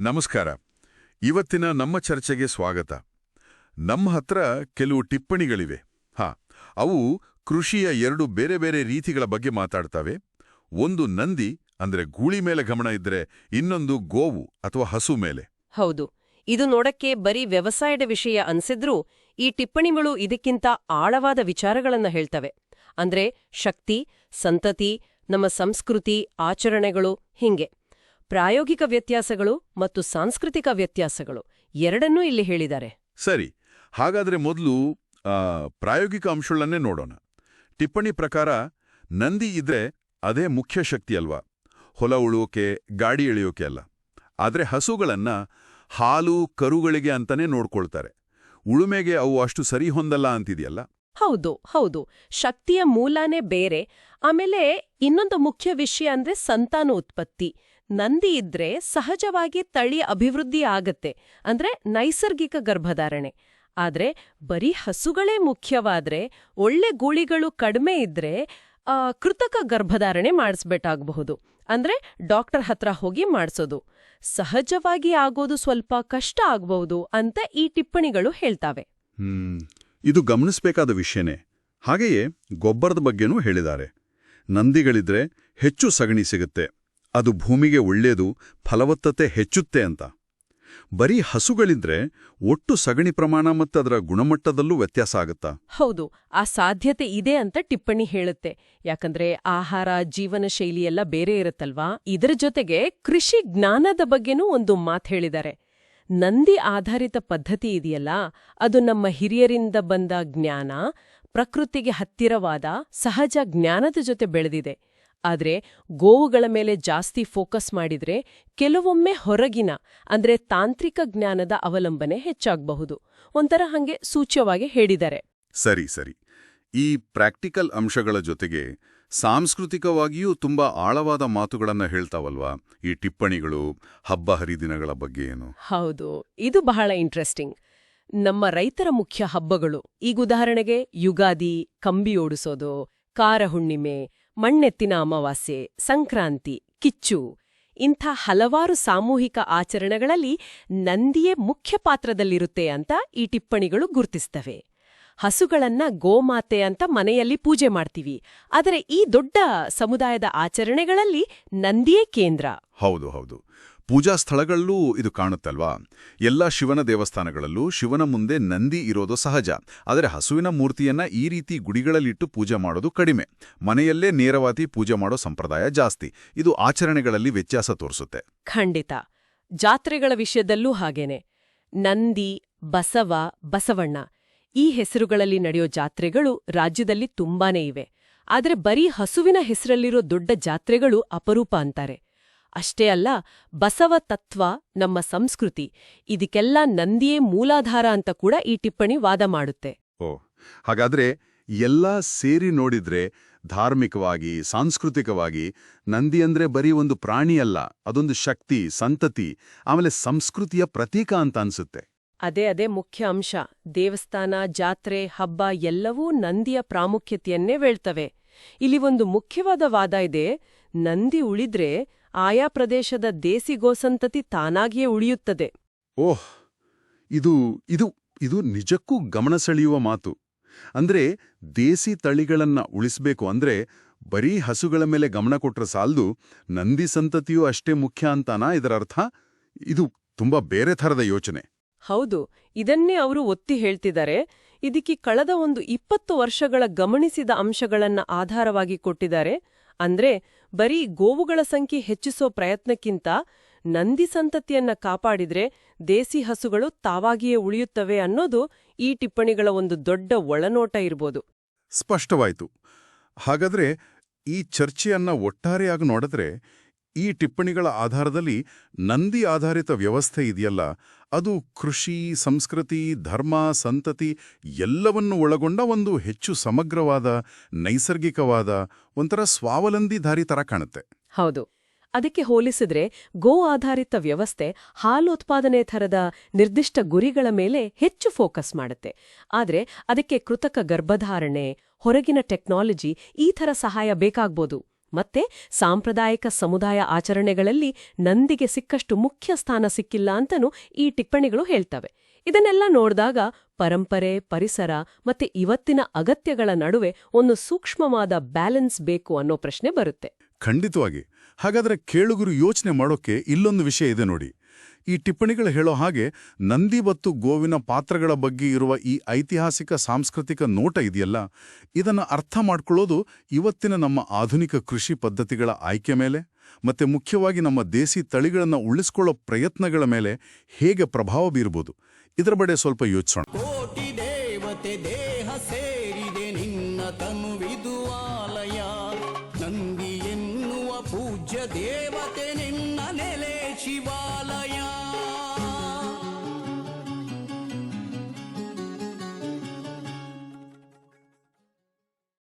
ನಮಸ್ಕಾರ. ಇವತ್ತಿನ ನಮ್ಮ ಚರ್ಚೆಗೆ ಸ್ವಾಗತ. ನಮ್ಮ ಹತ್ರ ಕೆಲವು ಟಿಪ್ಪಣಿಗಳಿವೆ. ಹಾ, ಅವು ಕೃಷಿಯ ಎರಡು ಬೇರೆ ಬೇರೆ ರೀತಿಗಳ ಬಗ್ಗೆ ಮಾತಾಡ್ತವೆ. ಒಂದು ನಂದಿ, ಅಂದ್ರೆ ಗೂಳಿ ಮೇಲೆ ಗಮನ ಇದ್ರೆ ಇನ್ನೊಂದು ಗೋವು ಅಥವಾ ಹಸು ಮೇಲೆ. ಹೌದು. ಇದು ನೋಡಕ್ಕೆ ಬರೀ ವ್ಯವಸಾಯದ ವಿಷಯ ಅನ್ಸಿದ್ರೂ ಈ ಟಿಪ್ಪಣಿಗಳು ಇದಕ್ಕಿಂತ ಆಳವಾದ ವಿಚಾರಗಳನ್ನು ಹೇಳ್ತವೆ. ಅಂದ್ರೆ ಶಕ್ತಿ, ಸಂತತಿ, ನಮ್ಮ ಸಂಸ್ಕೃತಿ, ಆಚರಣೆಗಳು, ಹಿಂಗೆ. ಪ್ರಾಯೋಗಿಕ ವ್ಯತ್ಯಾಸಗಳು ಮತ್ತು ಸಾಂಸ್ಕೃತಿಕ ವ್ಯತ್ಯಾಸಗಳು ಎರಡನ್ನೂ ಇಲ್ಲಿ ಹೇಳಿದ್ದಾರೆ. ಸರಿ ಹಾಗಾದ್ರೆ ಮೊದಲು ಪ್ರಾಯೋಗಿಕ ಅಂಶಗಳನ್ನೇ ನೋಡೋಣ. ಟಿಪ್ಪಣಿ ಪ್ರಕಾರ ನಂದಿ ಇದ್ರೆ ಅದೇ ಮುಖ್ಯ ಶಕ್ತಿ ಅಲ್ವಾ? ಹೊಲ ಉಳುವೋಕೆ ಗಾಡಿ ಎಳೆಯೋಕೆ ಅಲ್ಲ. ಆದ್ರೆ ಹಸುಗಳನ್ನ ಹಾಲು ಕರುಗಳಿಗೆ ಅಂತಾನೆ ನೋಡ್ಕೊಳ್ತಾರೆ. ಉಳುಮೆಗೆ ಅವು ಅಷ್ಟು ಸರಿ ಹೊಂದಲ್ಲ ಅಂತಿದೆಯಲ್ಲ? ಹೌದು ಹೌದು. ಶಕ್ತಿಯ ಮೂಲನೇ ಬೇರೆ. ಆಮೇಲೆ ಇನ್ನೊಂದು ಮುಖ್ಯ ವಿಷಯ ಅಂದ್ರೆ ಸಂತಾನೋತ್ಪತ್ತಿ. ನಂದಿ ಇದ್ರೆ ಸಹಜವಾಗಿ ತಳಿ ಅಭಿವೃದ್ಧಿ ಆಗತ್ತೆ. ಅಂದ್ರೆ ನೈಸರ್ಗಿಕ ಗರ್ಭಧಾರಣೆ. ಆದ್ರೆ ಬರೀ ಹಸುಗಳೇ ಮುಖ್ಯವಾದ್ರೆ ಒಳ್ಳೆ ಗೂಳಿಗಳು ಕಡಿಮೆ ಇದ್ರೆ ಕೃತಕ ಗರ್ಭಧಾರಣೆ ಮಾಡಿಸ್ಬೇಕಾಗಬಹುದು. ಅಂದ್ರೆ ಡಾಕ್ಟರ್ ಹತ್ರ ಹೋಗಿ ಮಾಡಿಸೋದು. ಸಹಜವಾಗಿ ಆಗೋದು ಸ್ವಲ್ಪ ಕಷ್ಟ ಆಗಬಹುದು ಅಂತ ಈ ಟಿಪ್ಪಣಿಗಳು ಹೇಳ್ತಾವೆ. ಇದು ಗಮನಿಸಬೇಕಾದ ವಿಷಯನೇ. ಹಾಗೆಯೇ ಗೊಬ್ಬರದ ಬಗ್ಗೆನೂ ಹೇಳಿದ್ದಾರೆ. ನಂದಿಗಳಿದ್ರೆ ಹೆಚ್ಚು ಸಗಣಿ ಸಿಗುತ್ತೆ. ಅದು ಭೂಮಿಗೆ ಒಳ್ಳೆಯದು, ಫಲವತ್ತತೆ ಹೆಚ್ಚುತ್ತೆ ಅಂತ. ಬರೀ ಹಸುಗಳಿದ್ರೆ ಒಟ್ಟು ಸಗಣಿ ಪ್ರಮಾಣ ಮತ್ತು ಅದರ ಗುಣಮಟ್ಟದಲ್ಲೂ ವ್ಯತ್ಯಾಸ ಆಗುತ್ತಾ? ಹೌದು, ಆ ಸಾಧ್ಯತೆ ಇದೆ ಅಂತ ಟಿಪ್ಪಣಿ ಹೇಳುತ್ತೆ. ಯಾಕಂದ್ರೆ ಆಹಾರ, ಜೀವನ ಶೈಲಿಯೆಲ್ಲ ಬೇರೆ ಇರುತ್ತಲ್ವಾ? ಇದರ ಜೊತೆಗೆ ಕೃಷಿ ಜ್ಞಾನದ ಬಗ್ಗೆನೂ ಒಂದು ಮಾತು ಹೇಳಿದ್ದಾರೆ. ನಂದಿ ಆಧಾರಿತ ಪದ್ಧತಿ ಇದೆಯಲ್ಲ, ಅದು ನಮ್ಮ ಹಿರಿಯರಿಂದ ಬಂದ ಜ್ಞಾನ, ಪ್ರಕೃತಿಗೆ ಹತ್ತಿರವಾದ, ಸಹಜ ಜ್ಞಾನದ ಜೊತೆ ಬೆಳೆದಿದೆ. ಆದ್ರೆ ಗೋವುಗಳ ಮೇಲೆ ಜಾಸ್ತಿ ಫೋಕಸ್ ಮಾಡಿದ್ರೆ ಕೆಲವೊಮ್ಮೆ ಹೊರಗಿನ ಅಂದ್ರೆ ತಾಂತ್ರಿಕ ಜ್ಞಾನದ ಅವಲಂಬನೆ ಹೆಚ್ಚಾಗಬಹುದು. ಒಂಥರ ಹಂಗೆ ಸೂಚ್ಯವಾಗಿ ಹೇಳಿದ್ದಾರೆ. ಸರಿ ಸರಿ. ಈ ಪ್ರಾಕ್ಟಿಕಲ್ ಅಂಶಗಳ ಜೊತೆಗೆ ಸಾಂಸ್ಕೃತಿಕವಾಗಿಯೂ ತುಂಬಾ ಆಳವಾದ ಮಾತುಗಳನ್ನು ಹೇಳ್ತಾವಲ್ವಾ? ಈ ಟಿಪ್ಪಣಿಗಳು ಹಬ್ಬ ಹರಿದಿನಗಳ ಬಗ್ಗೆ ಏನು? ಹೌದು ಇದು ಬಹಳ ಇಂಟ್ರೆಸ್ಟಿಂಗ್ ನಮ್ಮ ರೈತರ ಮುಖ್ಯ ಹಬ್ಬಗಳು. ಈಗ ಉದಾಹರಣೆಗೆ ಯುಗಾದಿ ಕಂಬಿ ಓಡಿಸೋದು ಕಾರ ಹುಣ್ಣಿಮೆ ಮಣ್ಣೆತ್ತಿನ ಅಮಾವಾಸ್ಯೆ, ಸಂಕ್ರಾಂತಿ, ಕಿಚ್ಚು ಇಂಥ ಹಲವಾರು ಸಾಮೂಹಿಕ ಆಚರಣೆಗಳಲ್ಲಿ ನಂದಿಯೇ ಮುಖ್ಯ ಪಾತ್ರದಲ್ಲಿರುತ್ತೆ ಅಂತ ಈ ಟಿಪ್ಪಣಿಗಳು ಗುರ್ತಿಸ್ತವೆ. ಹಸುಗಳನ್ನ ಗೋಮಾತೆ ಅಂತ ಮನೆಯಲ್ಲಿ ಪೂಜೆ ಮಾಡ್ತೀವಿ. ಆದರೆ ಈ ದೊಡ್ಡ ಸಮುದಾಯದ ಆಚರಣೆಗಳಲ್ಲಿ ನಂದಿಯೇ ಕೇಂದ್ರ. ಹೌದು ಹೌದು. ಪೂಜಾ ಸ್ಥಳಗಳಲ್ಲೂ ಇದು ಕಾಣುತ್ತಲ್ವಾ? ಎಲ್ಲ ಶಿವನ ದೇವಸ್ಥಾನಗಳಲ್ಲೂ ಶಿವನ ಮುಂದೆ ನಂದಿ ಇರೋದು ಸಹಜ. ಆದರೆ ಹಸುವಿನ ಮೂರ್ತಿಯನ್ನ ಈ ರೀತಿ ಗುಡಿಗಳಲ್ಲಿಟ್ಟು ಪೂಜೆ ಮಾಡೋದು ಕಡಿಮೆ. ಮನೆಯಲ್ಲೇ ನೇರವಾಗಿ ಪೂಜೆ ಮಾಡೋ ಸಂಪ್ರದಾಯ ಜಾಸ್ತಿ. ಇದು ಆಚರಣೆಗಳಲ್ಲಿ ವ್ಯತ್ಯಾಸ ತೋರಿಸುತ್ತೆ. ಖಂಡಿತ. ಜಾತ್ರೆಗಳ ವಿಷಯದಲ್ಲೂ ಹಾಗೇನೆ. ನಂದಿ, ಬಸವ, ಬಸವಣ್ಣ ಈ ಹೆಸರುಗಳಲ್ಲಿ ನಡೆಯೋ ಜಾತ್ರೆಗಳು ರಾಜ್ಯದಲ್ಲಿ ತುಂಬಾನೇ ಇವೆ. ಆದರೆ ಬರೀ ಹಸುವಿನ ಹೆಸರಲ್ಲಿರೋ ದೊಡ್ಡ ಜಾತ್ರೆಗಳು ಅಪರೂಪ ಅಂತಾರೆ. ಅಷ್ಟೇ ಅಲ್ಲ ಬಸವ ತತ್ವ ನಮ್ಮ ಸಂಸ್ಕೃತಿ. ಇದಕ್ಕೆಲ್ಲ ನಂದಿಯೇ ಮೂಲಾಧಾರ ಅಂತ ಕೂಡ ಈ ಟಿಪ್ಪಣಿ ವಾದ ಮಾಡುತ್ತೆ. ಓ ಹಾಗಾದ್ರೆ ಎಲ್ಲ ಸೇರಿ ನೋಡಿದ್ರೆ ಧಾರ್ಮಿಕವಾಗಿ ಸಾಂಸ್ಕೃತಿಕವಾಗಿ ನಂದಿ ಅಂದ್ರೆ ಬರೀ ಒಂದು ಪ್ರಾಣಿಯಲ್ಲ ಅದೊಂದು ಶಕ್ತಿ ಸಂತತಿ ಆಮೇಲೆ ಸಂಸ್ಕೃತಿಯ ಪ್ರತೀಕ ಅಂತ ಅನ್ಸುತ್ತೆ. ಅದೇ ಅದೇ ಮುಖ್ಯ ಅಂಶ. ದೇವಸ್ಥಾನ ಜಾತ್ರೆ ಹಬ್ಬ ಎಲ್ಲವೂ ನಂದಿಯ ಪ್ರಾಮುಖ್ಯತೆಯನ್ನೇ ವೇಳ್ತವೆ ಇಲ್ಲಿ ಒಂದು ಮುಖ್ಯವಾದ ವಾದ ಇದೆ ನಂದಿ ಉಳಿದ್ರೆ ಆಯಾ ಪ್ರದೇಶದ ದೇಸಿ ಗೋಸಂತತಿ ತಾನಾಗಿಯೇ ಉಳಿಯುತ್ತದೆ. ಓಹ್ ಇದು ಇದು ಇದು ನಿಜಕ್ಕೂ ಗಮನ ಸೆಳೆಯುವ ಮಾತು. ಅಂದ್ರೆ ದೇಸಿ ತಳಿಗಳನ್ನ ಉಳಿಸ್ಬೇಕು ಅಂದ್ರೆ ಬರೀ ಹಸುಗಳ ಮೇಲೆ ಗಮನ ಕೊಟ್ರೆ ಸಾಲ್ದು ನಂದಿ ಸಂತತಿಯೂ ಅಷ್ಟೇ ಮುಖ್ಯ ಅಂತಾನಾ ಇದರ ಅರ್ಥ ಇದು ತುಂಬಾ ಬೇರೆ ಥರದ ಯೋಚನೆ. ಹೌದು ಇದನ್ನೇ ಅವರು ಒತ್ತಿ ಹೇಳ್ತಿದ್ದಾರೆ. ಇದಕ್ಕೆ ಕಳೆದ ಒಂದು ಇಪ್ಪತ್ತು ವರ್ಷಗಳ ಗಮನಿಸಿದ ಅಂಶಗಳನ್ನ ಆಧಾರವಾಗಿ ಕೊಟ್ಟಿದ್ದಾರೆ. ಅಂದ್ರೆ ಬರೀ ಗೋವುಗಳ ಸಂಖ್ಯೆ ಹೆಚ್ಚಿಸೋ ಪ್ರಯತ್ನಕ್ಕಿಂತ ನಂದಿ ಸಂತತಿಯನ್ನ ಕಾಪಾಡಿದ್ರೆ ದೇಸಿ ಹಸುಗಳು ತಾವಾಗಿಯೇ ಉಳಿಯುತ್ತವೆ ಅನ್ನೋದು ಈ ಟಿಪ್ಪಣಿಗಳ ಒಂದು ದೊಡ್ಡ ಒಳನೋಟ ಇರ್ಬೋದು. ಸ್ಪಷ್ಟವಾಯಿತು. ಹಾಗಾದ್ರೆ ಈ ಚರ್ಚೆಯನ್ನ ಒಟ್ಟಾರೆಯಾಗಿ ನೋಡಿದ್ರೆ ಈ ಟಿಪ್ಪಣಿಗಳ ಆಧಾರದಲ್ಲಿ ನಂದಿ ಆಧಾರಿತ ವ್ಯವಸ್ಥೆ ಇದೆಯಲ್ಲ, ಅದು ಕೃಷಿ, ಸಂಸ್ಕೃತಿ, ಧರ್ಮ, ಸಂತತಿ ಎಲ್ಲವನ್ನು ಒಳಗೊಂಡ ಒಂದು ಹೆಚ್ಚು ಸಮಗ್ರವಾದ, ನೈಸರ್ಗಿಕವಾದ ಒಂಥರ ಸ್ವಾವಲಂಬಿಧಾರಿ ತರ ಕಾಣುತ್ತೆ. ಹೌದು. ಅದಕ್ಕೆ ಹೋಲಿಸಿದ್ರೆ ಗೋ ಆಧಾರಿತ ವ್ಯವಸ್ಥೆ ಹಾಲೋತ್ಪಾದನೆ ಥರದ ನಿರ್ದಿಷ್ಟ ಗುರಿಗಳ ಮೇಲೆ ಹೆಚ್ಚು ಫೋಕಸ್ ಮಾಡುತ್ತೆ. ಆದರೆ ಅದಕ್ಕೆ ಕೃತಕ ಗರ್ಭಧಾರಣೆ, ಹೊರಗಿನ ಟೆಕ್ನಾಲಜಿ ಈ ಥರ ಸಹಾಯ ಬೇಕಾಗ್ಬೋದು. ಮತ್ತೆ ಸಾಂಪ್ರದಾಯಿಕ ಸಮುದಾಯ ಆಚರಣೆಗಳಲ್ಲಿ ನಂದಿಗೆ ಸಿಕ್ಕಷ್ಟು ಮುಖ್ಯ ಸ್ಥಾನ ಸಿಕ್ಕಿಲ್ಲ ಅಂತನೂ ಈ ಟಿಪ್ಪಣಿಗಳು ಹೇಳ್ತವೆ. ಇದನ್ನೆಲ್ಲ ನೋಡಿದಾಗ ಪರಂಪರೆ, ಪರಿಸರ ಮತ್ತೆ ಇವತ್ತಿನ ಅಗತ್ಯಗಳ ನಡುವೆ ಒಂದು ಸೂಕ್ಷ್ಮವಾದ ಬ್ಯಾಲೆನ್ಸ್ ಬೇಕು ಅನ್ನೋ ಪ್ರಶ್ನೆ ಬರುತ್ತೆ. ಖಂಡಿತವಾಗಿ. ಹಾಗಾದ್ರೆ ಕೇಳುಗರು ಯೋಚನೆ ಮಾಡೋಕೆ ಇಲ್ಲೊಂದು ವಿಷಯ ಇದೆ ನೋಡಿ. ಈ ಟಿಪ್ಪಣಿಗಳು ಹೇಳೋ ಹಾಗೆ ನಂದಿ ಮತ್ತು ಗೋವಿನ ಪಾತ್ರಗಳ ಬಗ್ಗೆ ಇರುವ ಈ ಐತಿಹಾಸಿಕ ಸಾಂಸ್ಕೃತಿಕ ನೋಟ ಇದೆಯಲ್ಲ? ಇದನ್ನು ಅರ್ಥ ಮಾಡ್ಕೊಳ್ಳೋದು ಇವತ್ತಿನ ನಮ್ಮ ಆಧುನಿಕ ಕೃಷಿ ಪದ್ಧತಿಗಳ ಆಯ್ಕೆ ಮೇಲೆ, ಮತ್ತೆ ಮುಖ್ಯವಾಗಿ ನಮ್ಮ ದೇಸಿ ತಳಿಗಳನ್ನು ಉಳಿಸ್ಕೊಳ್ಳೋ ಪ್ರಯತ್ನಗಳ ಮೇಲೆ ಹೇಗೆ ಪ್ರಭಾವ ಬೀರ್ಬೋದು? ಇದರ ಬಗ್ಗೆ ಸ್ವಲ್ಪ ಯೋಚಿಸೋಣ. ಪೂಜ್ಯ ದೇವತೆ ನಿನ್ನ ನೆಲೆ ಶಿವ